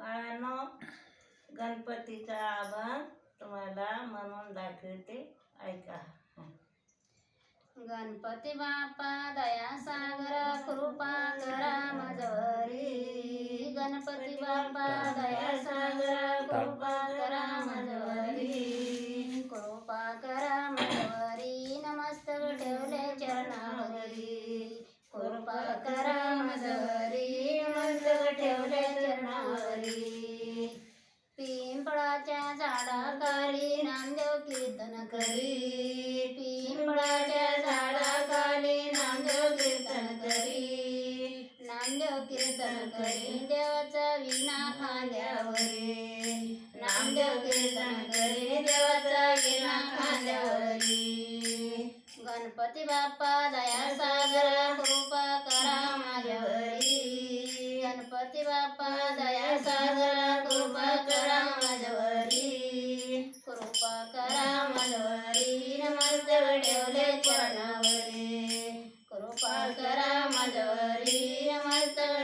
बाळांनो गणपतीचा आभार तुम्हाला म्हणून दाखवते. ऐका. गणपती बाप्पा दया सागर कृपा करा मजवरी गणपती बाप्पा दया सागर कृपा करा मजवरी कृपा करा मजवरी नमस्त ठेवले चरणावरी. कृपा करा मजवरी नमस्त ठेवले पिंपळाच्या झाडाखाली नामदेव कीर्तन करी. पिंपळाच्या झाडाखाली नामदेव कीर्तन करी. नामदेव कीर्तन करी. देवाचा विना खांद्यावरी. नामदेव कीर्तन करी. देवाचा विना खांद्यावरी. गणपती बाप्पा दया सागर कृपा करा माझ्यावरी. गणपती बाप्पा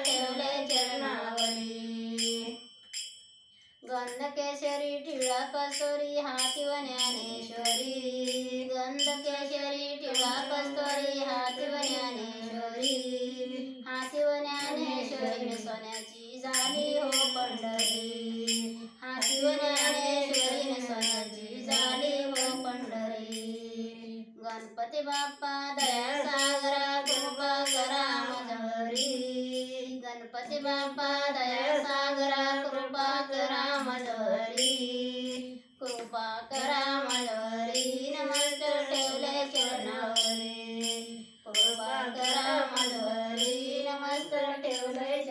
ठेवले चरणावरी. गंधकेशरी टिळा कस्तुरी हाती व ज्ञानेश्वरी गंधकेशरी टिळा कस्तुरी हाती व ज्ञानेश्वरी हाती व ज्ञानेश्वरी सोन्याची झाली हो पंढरी. हाती व ज्ञानेश्वरी सोन्याची झाली हो पंढरी. गणपती बाप्पा दया गणपती बाप्पा दया सागरा कृपा करा माझ्यावरी कृपा करा माझ्यावरी नमस्ते ठेवले चरणावरी कृपा करा माझ्यावरी नमस्ते ठेवले